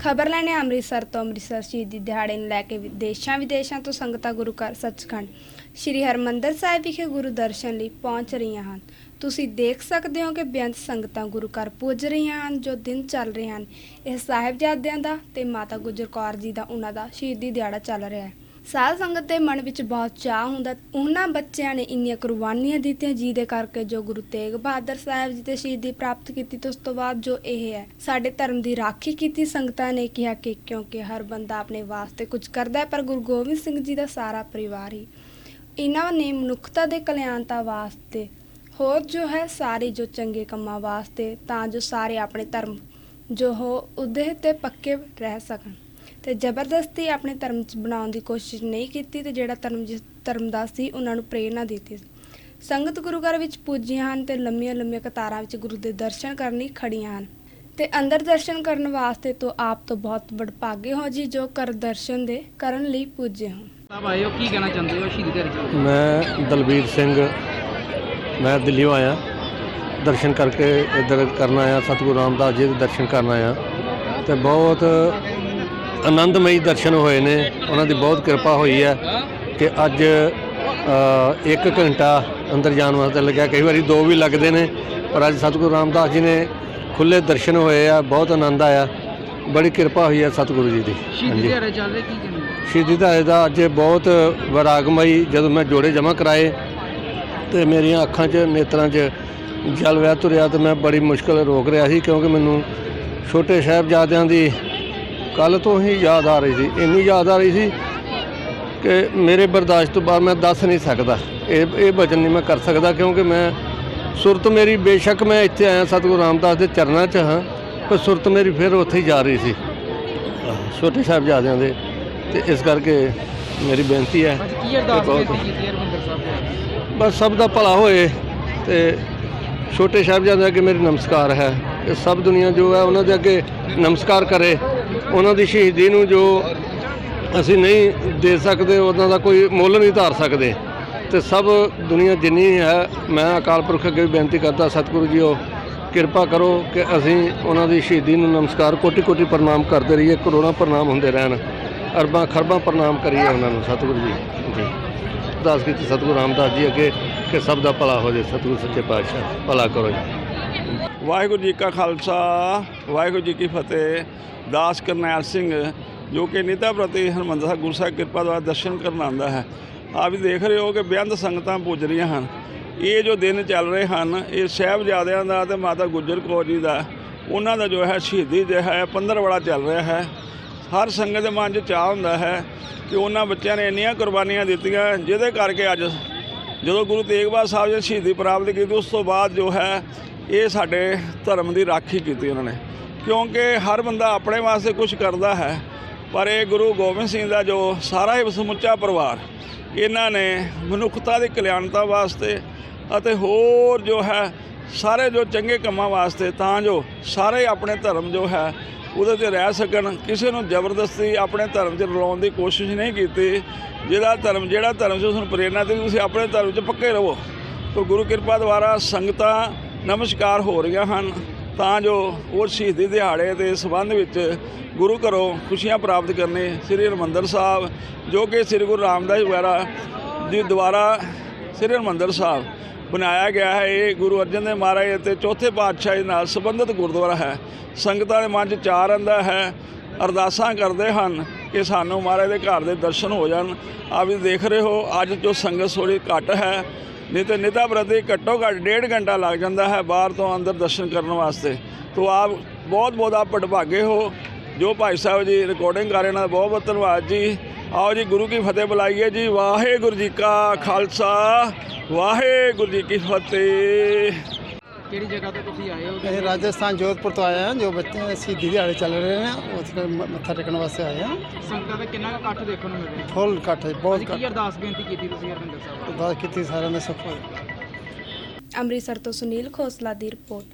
ਖਬਰ ਲੈਣੇ ਅੰਮ੍ਰਿਤਸਰ ਤੋਂ ਅੰਮ੍ਰਿਤਸਰ ਸ਼ਹੀਦੀ ਦਿਹਾੜੇ ਨੂੰ ਲੈ ਕੇ ਦੇਸ਼ਾਂ ਵਿਦੇਸ਼ਾਂ ਤੋਂ ਸੰਗਤਾਂ ਗੁਰੂ ਘਰ ਸੱਚਖੰਡ, ਸ੍ਰੀ ਹਰਮੰਦਰ ਸਾਹਿਬ ਵਿਖੇ ਗੁਰੂ ਦਰਸ਼ਨ ਲਈ ਪਹੁੰਚ ਰਹੀਆਂ ਹਨ। ਤੁਸੀਂ ਦੇਖ ਸਕਦੇ ਹੋ ਕਿ ਬੇਅੰਤ ਸੰਗਤਾਂ ਗੁਰੂ ਘਰ ਪੁੱਜ ਰਹੀਆਂ ਹਨ, ਜੋ ਦਿਨ ਚੱਲ ਰਹੇ ਹਨ। ਇਹ ਸਾਹਿਬਜ਼ਾਦਿਆਂ ਦਾ ਤੇ ਮਾਤਾ ਗੁਜਰ ਕੌਰ ਜੀ ਦਾ, ਉਹਨਾਂ ਦਾ ਸ਼ਹੀਦੀ ਦਿਹਾੜਾ ਚੱਲ ਰਿਹਾ ਹੈ। ਸਾਧ ਸੰਗਤ ਦੇ ਮਨ ਵਿੱਚ ਬਹੁਤ ਚਾਹ ਹੁੰਦਾ। ਉਹਨਾਂ ਬੱਚਿਆਂ ਨੇ ਇੰਨੀਆਂ ਕੁਰਬਾਨੀਆਂ ਦਿੱਤੀਆਂ ਜਿਹਦੇ ਕਰਕੇ ਜੋ ਗੁਰੂ ਤੇਗ ਬਹਾਦਰ ਸਾਹਿਬ ਜੀ ਤੇ ਸ਼ਹੀਦੀ ਪ੍ਰਾਪਤ ਕੀਤੀ ਤੇ ਉਸ ਤੋਂ ਬਾਅਦ ਜੋ ਇਹ ਹੈ, ਸਾਡੇ ਧਰਮ ਦੀ ਰਾਖੀ ਕੀਤੀ, ਸੰਗਤਾਂ ਨੇ ਕਿਹਾ ਕਿ ਕਿਉਂਕਿ ਹਰ ਬੰਦਾ ਆਪਣੇ ਵਾਸਤੇ ਕੁਝ ਕਰਦਾ ਹੈ, ਪਰ ਗੁਰੂ ਗੋਬਿੰਦ ਸਿੰਘ ਜੀ ਦਾ ਸਾਰਾ ਪਰਿਵਾਰ ਹੀ ਇਹਨਾਂ ਨੇ ਮਨੁੱਖਤਾ ਦੇ ਕਲਿਆਣਤਾ ਵਾਸਤੇ, ਹੋਰ ਜੋ ਹੈ ਸਾਰੇ ਜੋ ਚੰਗੇ ਕੰਮਾਂ ਵਾਸਤੇ, ਤਾਂ ਜੋ ਸਾਰੇ ਆਪਣੇ ਧਰਮ ਜੋ ਹੋ, ਉਹਦੇ ਤੇ ਪੱਕੇ ਰਹਿ ਸਕਣ। ਤੇ ਜ਼ਬਰਦਸਤੀ ਆਪਣੇ ਧਰਮ ਚ ਬਣਾਉਣ ਦੀ ਕੋਸ਼ਿਸ਼ ਨਹੀਂ ਕੀਤੀ ਤੇ ਜਿਹੜਾ ਧਰਮ ਜਿਸ ਧਰਮ ਦਾ ਸੀ ਉਹਨਾਂ ਨੂੰ ਪ੍ਰੇਰਣਾ ਦਿੱਤੀ। ਸੰਗਤ ਗੁਰੂ ਘਰ ਵਿੱਚ ਪੁੱਜੀਆਂ ਹਨ ਤੇ ਲੰਮੀਆਂ ਲੰਮੀਆਂ ਕਤਾਰਾਂ ਵਿੱਚ ਗੁਰੂ ਦੇ ਦਰਸ਼ਨ ਕਰਨ ਲਈ ਖੜੀਆਂ ਹਨ। ਤੇ ਅੰਦਰ ਦਰਸ਼ਨ ਕਰਨ ਵਾਸਤੇ ਤੋਂ ਆਪ ਤੋਂ ਬਹੁਤ ਵਡਭਾਗੇ ਹੋ ਜੀ ਜੋ ਕਰ ਦਰਸ਼ਨ ਦੇ ਕਰਨ ਲਈ ਪੁੱਜੇ ਹੋ ਸਾਹਿਬ ਹੋ ਕੀ ਕਹਿਣਾ ਚਾਹੁੰਦੇ ਹੋ ਸ਼ਹੀਦੀ ਤੇ ਮੈਂ ਦਲਬੀਰ ਸਿੰਘ ਮੈਂ ਦਿੱਲੀੋਂ ਆਇਆ। ਦਰਸ਼ਨ ਕਰਕੇ ਇੱਧਰ ਕਰਨ ਆਇਆ ਸਤਿਗੁਰੂ ਰਾਮਦਾਸ ਜੀ ਦੇ ਦਰਸ਼ਨ ਕਰਨ ਆਇਆ। ਤੇ ਬਹੁਤ ਆਨੰਦਮਈ ਦਰਸ਼ਨ ਹੋਏ ਨੇ ਉਹਨਾਂ ਦੀ ਬਹੁਤ ਕਿਰਪਾ ਹੋਈ ਹੈ ਕਿ ਅੱਜ ਇੱਕ ਘੰਟਾ ਅੰਦਰ ਜਾਣ ਵਾਸਤੇ ਲੱਗਿਆ। ਕਈ ਵਾਰੀ ਦੋ ਵੀ ਲੱਗਦੇ ਨੇ ਪਰ ਅੱਜ ਸਤਿਗੁਰੂ ਰਾਮਦਾਸ ਜੀ ਨੇ ਖੁੱਲੇ ਦਰਸ਼ਨ ਹੋਏ ਆ ਬਹੁਤ ਆਨੰਦ ਆਇਆ। ਬੜੀ ਕਿਰਪਾ ਹੋਈ ਹੈ ਸਤਿਗੁਰੂ ਜੀ ਦੀ। ਸ਼ਹੀਦੀ ਦਿਹਾੜੇ ਚੱਲ ਰਹੇ ਕੀ ਕਹਿੰਦੇ? ਸ਼ਹੀਦੀ ਦਿਹਾੜੇ ਦਾ ਅੱਜ ਬਹੁਤ ਵਿਰਾਗਮਈ ਜਦੋਂ ਮੈਂ ਜੋੜੇ ਜਮ੍ਹਾਂ ਕਰਾਏ ਤੇ ਮੇਰੀਆਂ ਅੱਖਾਂ 'ਚ ਨੇਤਰਾਂ 'ਚ ਜਲ ਵਹਿ ਤੁਰਿਆ ਤੇ ਮੈਂ ਬੜੀ ਮੁਸ਼ਕਲ ਰੋਕ ਰਿਹਾ ਸੀ ਕਿਉਂਕਿ ਮੈਨੂੰ ਛੋਟੇ ਸਾਹਿਬਜ਼ਾਦਿਆਂ ਦੀ ਕੱਲ ਤੋਂ ਹੀ ਯਾਦ ਆ ਰਹੀ ਸੀ ਇੰਨੀ ਯਾਦ ਆ ਰਹੀ ਸੀ ਕਿ ਮੇਰੇ ਬਰਦਾਸ਼ਤ ਤੋਂ ਬਾਹਰ ਮੈਂ ਦੱਸ ਨਹੀਂ ਸਕਦਾ। ਇਹ ਇਹ ਵਚਨ ਨਹੀਂ ਮੈਂ ਕਰ ਸਕਦਾ ਕਿਉਂਕਿ ਮੈਂ ਸੁਰਤ ਮੇਰੀ ਬੇਸ਼ੱਕ ਮੈਂ ਇੱਥੇ ਆਇਆ ਸਤਿਗੁਰੂ ਰਾਮਦਾਸ ਦੇ ਚਰਨਾਂ 'ਚ ਹਾਂ ਪਰ ਸੁਰਤ ਮੇਰੀ ਫਿਰ ਉੱਥੇ ਹੀ ਜਾ ਰਹੀ ਸੀ। ਛੋਟੇ ਸਾਹਿਬਜ਼ਾਦਿਆਂ ਦੇ ਤੇ ਇਸ ਕਰਕੇ ਮੇਰੀ ਬੇਨਤੀ ਹੈ ਕੀ ਅਰਦਾਸ ਹਰਮੰਦਰ ਸਾਹਿਬ ਬਸ ਸਭ ਦਾ ਭਲਾ ਹੋਏ ਤੇ ਛੋਟੇ ਸਾਹਿਬਜ਼ਾਦਿਆਂ ਅੱਗੇ ਮੇਰੀ ਨਮਸਕਾਰ ਹੈ। ਇਹ ਸਭ ਦੁਨੀਆ ਜੋ ਹੈ ਉਹਨਾਂ ਦੇ ਅੱਗੇ ਨਮਸਕਾਰ ਕਰੇ। ਉਹਨਾਂ ਦੀ ਸ਼ਹੀਦੀ ਨੂੰ ਜੋ ਅਸੀਂ ਨਹੀਂ ਦੇ ਸਕਦੇ, ਉਹਨਾਂ ਦਾ ਕੋਈ ਮੁੱਲ ਨਹੀਂ ਧਾਰ ਸਕਦੇ। ਤੇ ਸਭ ਦੁਨੀਆ ਜਿੰਨੀ ਹੈ, ਮੈਂ ਅਕਾਲ ਪੁਰਖ ਅੱਗੇ ਵੀ ਬੇਨਤੀ ਕਰਦਾ, ਸਤਿਗੁਰੂ ਜੀਓ, ਕਿਰਪਾ ਕਰੋ ਕਿ ਅਸੀਂ ਉਹਨਾਂ ਦੀ ਸ਼ਹੀਦੀ ਨੂੰ ਨਮਸਕਾਰ ਕੋਟੀ ਕੋਟੀ ਪ੍ਰਣਾਮ ਕਰਦੇ ਰਹੀਏ, ਕਰੋੜਾਂ ਪ੍ਰਣਾਮ ਹੁੰਦੇ ਰਹਿਣ, ਅਰਬਾਂ ਖਰਬਾਂ ਪ੍ਰਣਾਮ ਕਰੀਏ ਉਹਨਾਂ ਨੂੰ, ਸਤਿਗੁਰੂ ਜੀ। ਜੀ। ਅਰਦਾਸ ਕੀਤੀ ਸਤਿਗੁਰੂ ਰਾਮਦਾਸ ਜੀ ਅੱਗੇ ਕਿ ਸਭ ਦਾ ਭਲਾ ਹੋ ਜਾਏ ਸਤਿਗੁਰੂ ਸੱਚੇ ਪਾਤਸ਼ਾਹ, ਭਲਾ ਕਰੋ ਜੀ। ਵਾਹਿਗੁਰੂ ਜੀ ਕਾ ਖਾਲਸਾ, ਵਾਹਿਗੁਰੂ ਜੀ ਕੀ ਫਤਿਹ। ਦਾਸ ਕਰਨੈਲ ਸਿੰਘ, ਜੋ ਕਿ ਨਿਤਾ ਪ੍ਰਤੀ ਹਰਮੰਦਰ ਸਾਹਿਬ ਗੁਰੂ ਸਾਹਿਬ ਕਿਰਪਾ ਦੁਆਰਾ ਦਰਸ਼ਨ ਕਰਨ ਆਉਂਦਾ ਹੈ। ਆਪ ਵੀ ਦੇਖ ਰਹੇ ਹੋ ਕਿ ਬੇਅੰਤ ਸੰਗਤਾਂ ਪੁੱਜ ਰਹੀਆਂ ਹਨ। ਇਹ ਜੋ ਦਿਨ ਚੱਲ ਰਹੇ ਹਨ, ਇਹ ਸਾਹਿਬਜ਼ਾਦਿਆਂ ਦਾ ਤੇ ਮਾਤਾ ਗੁਜਰ ਕੌਰ ਜੀ ਦਾ, ਉਹਨਾਂ ਦਾ ਜੋ ਹੈ ਸ਼ਹੀਦੀ ਜਿਹੜਾ ਹੈ, ਪੰਦਰਵਾੜਾ ਚੱਲ ਰਿਹਾ ਹੈ। ਹਰ ਸੰਗਤ ਦੇ ਮਨ 'ਚ ਚਾਹ ਹੁੰਦਾ ਹੈ ਕਿ ਉਹਨਾਂ ਬੱਚਿਆਂ ਨੇ ਇੰਨੀਆਂ ਕੁਰਬਾਨੀਆਂ ਦਿੱਤੀਆਂ, ਜਿਹਦੇ ਕਰਕੇ ਅੱਜ ਜਦੋਂ ਗੁਰੂ ਤੇਗ ਬਹਾਦਰ ਸਾਹਿਬ ਜੀ ਸ਼ਹੀਦੀ ਪ੍ਰਾਪਤ ਕੀਤੀ, ਉਸ ਤੋਂ ਬਾਅਦ ਜੋ ਹੈ, ਇਹ ਸਾਡੇ ਧਰਮ ਦੀ ਰਾਖੀ ਕੀਤੀ ਉਹਨਾਂ ਨੇ। ਕਿਉਂਕਿ ਹਰ ਬੰਦਾ ਆਪਣੇ ਵਾਸਤੇ ਕੁਝ ਕਰਦਾ ਹੈ, ਪਰ ਇਹ ਗੁਰੂ ਗੋਬਿੰਦ ਸਿੰਘ ਦਾ ਜੋ ਸਾਰਾ ਹੀ ਸਮੁੱਚਾ ਪਰਿਵਾਰ, ਇਹਨਾਂ ਨੇ ਮਨੁੱਖਤਾ ਦੀ ਕਲਿਆਣਤਾ ਵਾਸਤੇ ਅਤੇ ਹੋਰ ਜੋ ਹੈ, ਸਾਰੇ ਜੋ ਚੰਗੇ ਕੰਮਾਂ ਵਾਸਤੇ ਤਾਂ ਜੋ ਸਾਰੇ ਆਪਣੇ ਧਰਮ ਜੋ ਹੈ, ਉਹਦੇ ਤੇ ਰਹਿ ਸਕਣ। ਕਿਸੇ ਨੂੰ ਜ਼ਬਰਦਸਤੀ ਆਪਣੇ ਧਰਮ 'ਚ ਰਲਾਉਣ ਦੀ ਕੋਸ਼ਿਸ਼ ਨਹੀਂ ਕੀਤੀ। ਜਿਹਦਾ ਧਰਮ, ਜਿਹੜਾ ਧਰਮ 'ਚ ਉਸ ਨੂੰ ਪ੍ਰੇਰਨਾ ਦਿੱਤੀ, ਤੁਸੀਂ ਆਪਣੇ ਧਰਮ 'ਚ ਪੱਕੇ ਰਹੋ। ਤੋ ਗੁਰੂ ਕਿਰਪਾ ਦੁਆਰਾ ਸੰਗਤਾਂ ਨਮਸਕਾਰ ਹੋ ਰਹੀਆਂ ਹਨ। ਤਾਂ ਜੋ ਉਹ ਸ਼ਹੀਦੀ ਦਿਹਾੜੇ ਦੇ ਸੰਬੰਧ ਵਿੱਚ ਗੁਰੂ ਘਰੋਂ ਖੁਸ਼ੀਆਂ ਪ੍ਰਾਪਤ ਕਰਨੇ ਸ੍ਰੀ ਹਰਿਮੰਦਰ ਸਾਹਿਬ, ਜੋ ਕਿ ਸ੍ਰੀ ਗੁਰੂ ਰਾਮਦਾਸ ਵਗੈਰਾ ਦੀ ਦੁਆਰਾ ਸ੍ਰੀ ਹਰਿਮੰਦਰ ਸਾਹਿਬ ਬਣਾਇਆ ਗਿਆ ਹੈ। ਇਹ ਗੁਰੂ ਅਰਜਨ ਦੇਵ ਮਹਾਰਾਜ ਅਤੇ ਚੌਥੇ ਪਾਤਸ਼ਾਹ ਨਾਲ ਸੰਬੰਧਿਤ ਗੁਰਦੁਆਰਾ ਹੈ। ਸੰਗਤਾਂ ਦੇ ਮਨ 'ਚ ਚਾਰ ਰਹਿੰਦਾ ਹੈ। ਅਰਦਾਸਾਂ ਕਰਦੇ ਹਨ ਕਿ ਸਾਨੂੰ ਮਹਾਰਾਜ ਦੇ ਘਰ ਦੇ ਦਰਸ਼ਨ ਹੋ ਜਾਣ। ਆਪ ਵੀ ਦੇਖ ਰਹੇ ਹੋ, ਅੱਜ ਜੋ ਸੰਗਤ ਥੋੜੀ ਘੱਟ ਹੈ ਨਹੀਂ ਤੇ ਨਿਤਾ ਪ੍ਰਤੀ ਘੱਟੋ ਘੱਟ ਡੇਢ ਘੰਟਾ ਲੱਗ ਜਾਂਦਾ ਹੈ ਬਾਹਰ ਤੋਂ ਅੰਦਰ ਦਰਸ਼ਨ ਕਰਨ ਵਾਸਤੇ। ਤੋ ਆਪ ਬਹੁਤ ਬਹੁਤ ਆਪ ਭਟਭਾਗੇ ਹੋ। ਜੋ ਭਾਈ ਸਾਹਿਬ ਜੀ ਰਿਕਾਰਡਿੰਗ ਕਰ ਰਹੇ ਨਾਲ ਬਹੁਤ ਬਹੁਤ ਧੰਨਵਾਦ ਜੀ। ਆਓ ਜੀ, ਗੁਰੂ ਕੀ ਫਤਿਹ ਬੁਲਾਈਏ ਜੀ। ਵਾਹਿਗੁਰੂ ਜੀ ਕਾ ਖਾਲਸਾ। ਵਾਹਿਗੁਰੂ ਜੀ ਕੀ ਫਤਿਹ। ਕਿਹੜੀ ਜਗ੍ਹਾ ਤੋਂ ਤੁਸੀਂ ਆਏ ਹੋ ਅਸੀਂ ਰਾਜਸਥਾਨ ਜੋਧਪੁਰ ਤੋਂ ਆਏ ਹਾਂ ਜੋ ਬੱਚੇ ਸ਼ਹੀਦੀ ਦਿਹਾੜੇ ਚੱਲ ਰਹੇ ਨੇ ਉੱਥੇ ਮ- ਮੱਥਾ ਟੇਕਣ ਵਾਸਤੇ ਆਏ ਹਾਂ। ਸੰਗਤਾਂ ਦਾ ਕਿੰਨਾ ਕੁ ਇਕੱਠ ਦੇਖਣ ਨੂੰ ਮਿਲ ਰਿਹਾ ਫੁੱਲ ਇਕੱਠ ਹੈ ਬਹੁਤ ਅੱਜ ਕੀ ਅਰਦਾਸ ਬੇਨਤੀ ਕੀਤੀ ਤੁਸੀਂ ਹਰਮੰਦਰ ਸਾਹਿਬ? ਅਰਦਾਸ ਕੀਤੀ ਸਾਰਿਆਂ ਨੇ ਸਫਲ ਅੰਮ੍ਰਿਤਸਰ ਤੋਂ ਸੁਨੀਲ ਖੋਸਲਾ ਦੀ ਰਿਪੋਰਟ।